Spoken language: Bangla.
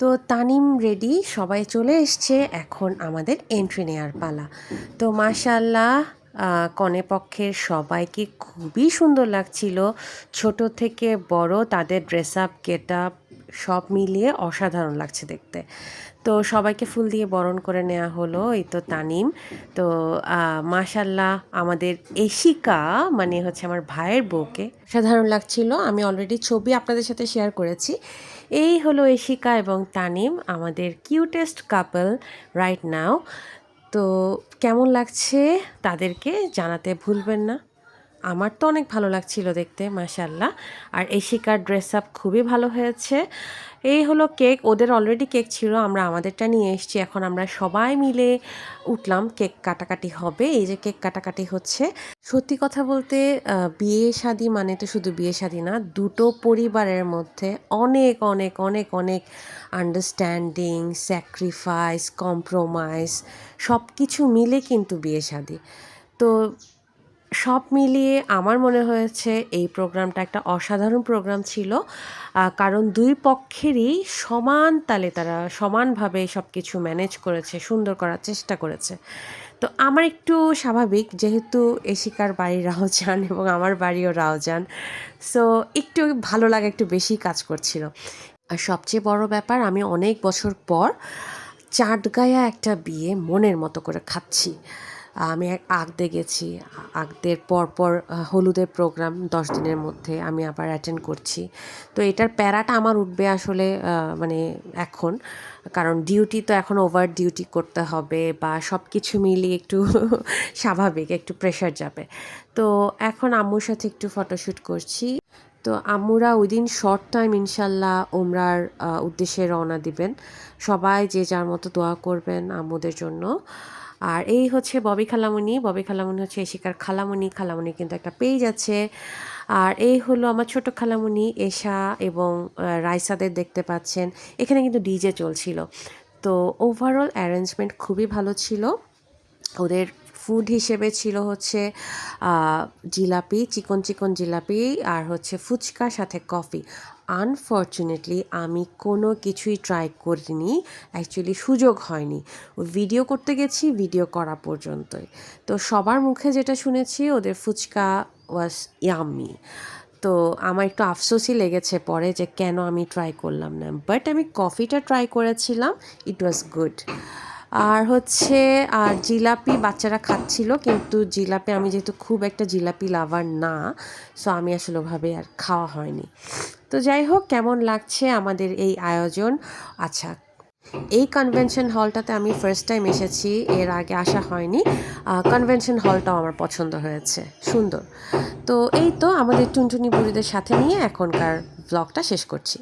তো তানিম রেডি, সবাই চলে এসছে এখন আমাদের এন্ট্রি নেওয়ার পালা। তো মাশাল্লাহ কনে পক্ষের সবাইকে খুবই সুন্দর লাগছিল। ছোট থেকে বড় তাদের ড্রেস আপ গেট আপ সব মিলিয়ে অসাধারণ লাগছে দেখতে। তো সবাইকে ফুল দিয়ে বরণ করে নেওয়া হলো এই তো তানিম। তো মাশাল্লাহ আমাদের এশিকা মানে হচ্ছে আমার ভাইয়ের বউকে সাধারণ লাগছিল। আমি অলরেডি ছবি আপনাদের সাথে শেয়ার করেছি। এই হলো এশিকা এবং তানিম, আমাদের কিউটেস্ট কাপল রাইট নাও তো কেমন লাগছে তাদেরকে জানাতে ভুলবেন না। আমার তো অনেক ভালো লাগছিল দেখতে মাশাল্লাহ আর এশিকার ড্রেস আপ খুবই ভালো হয়েছে। এই হলো কেক, ওদের অলরেডি কেক ছিল, আমরা আমাদেরটা নিয়ে এসেছি। এখন আমরা সবাই মিলে উঠলাম, কেক কাটাকাটি হবে। এই যে কেক কাটাকাটি হচ্ছে, সত্যি কথা বলতে বিয়ে শাদি মানে তো শুধু বিয়ে শাদি না, দুটো পরিবারের মধ্যে অনেক অনেক অনেক অনেক আন্ডারস্ট্যান্ডিং স্যাক্রিফাইস কম্প্রোমাইজ সব কিছু মিলে কিন্তু বিয়ে শাদি। তো সব মিলিয়ে আমার মনে হয়েছে এই প্রোগ্রামটা একটা অসাধারণ প্রোগ্রাম ছিল। কারণ দুই পক্ষেরই সমান তালে তারা সমানভাবে সব কিছু ম্যানেজ করেছে, সুন্দর করার চেষ্টা করেছে। তো আমার একটু স্বাভাবিক, যেহেতু এশিকার বাড়ি রাওজান এবং আমার বাড়িও রাওজান, সো একটু ভালো লাগা একটু বেশি কাজ করছিল। আর সবচেয়ে বড় ব্যাপার, আমি অনেক বছর পর চাটগায়া একটা বিয়ে মনের মতো করে খাচ্ছি। আমি আগদে গেছি আগদের পরপর হলুদের প্রোগ্রাম দশ দিনের মধ্যে আমি আবার অ্যাটেন্ড করছি। তো এটার প্যারাটা আমার উঠবে আসলে মানে এখন। কারণ ডিউটি তো এখন ওভার ডিউটি করতে হবে বা সব কিছু মিলিয়ে একটু স্বাভাবিক, একটু প্রেশার যাবে। তো এখন আম্মুর সাথে একটু ফটোশ্যুট করছি। তো আম্মুরা ওই দিন শর্ট টাইম ইনশাল্লাহ ওমরার উদ্দেশ্যে রওনা দিবেন। সবাই যে যার মতো দোয়া করবেন আম্মুদের জন্য। আর এই হচ্ছে ববি খালামুনি। ববি খালামুনি হচ্ছে এশিকার খালামুনি। খালামুনি কিন্তু একটা পেজ আছে। আর এই হলো আমার ছোট খালামুনি এশা এবং রাইসাদের দেখতে পাচ্ছেন। এখানে কিন্তু ডিজে চলছিল। তো ওভারঅল অ্যারেঞ্জমেন্ট খুবই ভালো ছিল। ওদের ফুড হিসেবে ছিল হচ্ছে জিলাপি, চিকন চিকন জিলাপি আর হচ্ছে ফুচকার সাথে কফি। আনফর্চুনেটলি আমি কোনো কিছুই ট্রাই করিনি। অ্যাকচুয়ালি সুযোগ হয়নি। ভিডিও করতে গেছি ভিডিও করা পর্যন্তই। তো সবার মুখে যেটা শুনেছি, ওদের ফুচকা ওয়াজ ইয়াম্মি তো আমার একটু আফসোসই লেগেছে পরে যে কেন আমি ট্রাই করলাম না। বাট আমি কফিটা ট্রাই করেছিলাম ইট ওয়াজ গুড আর হচ্ছে, আর জিলাপি বাচ্চারা খাচ্ছিল, কিন্তু জিলাপি, আমি যেহেতু খুব একটা জিলাপি লাভার না সো আমি আসলে ওভাবে আর খাওয়া হয়নি। তো যাই হোক, কেমন লাগছে আমাদের এই আয়োজন? আচ্ছা এই কনভেনশন হলটাতে আমি ফার্স্ট টাইম এসেছি, এর আগে আসা হয়নি। কনভেনশন হলটাও আমার পছন্দ হয়েছে, সুন্দর। তো এই তো আমাদের টুনটুনি বুড়িদের সাথে নিয়ে এখনকার ব্লগটা শেষ করছি।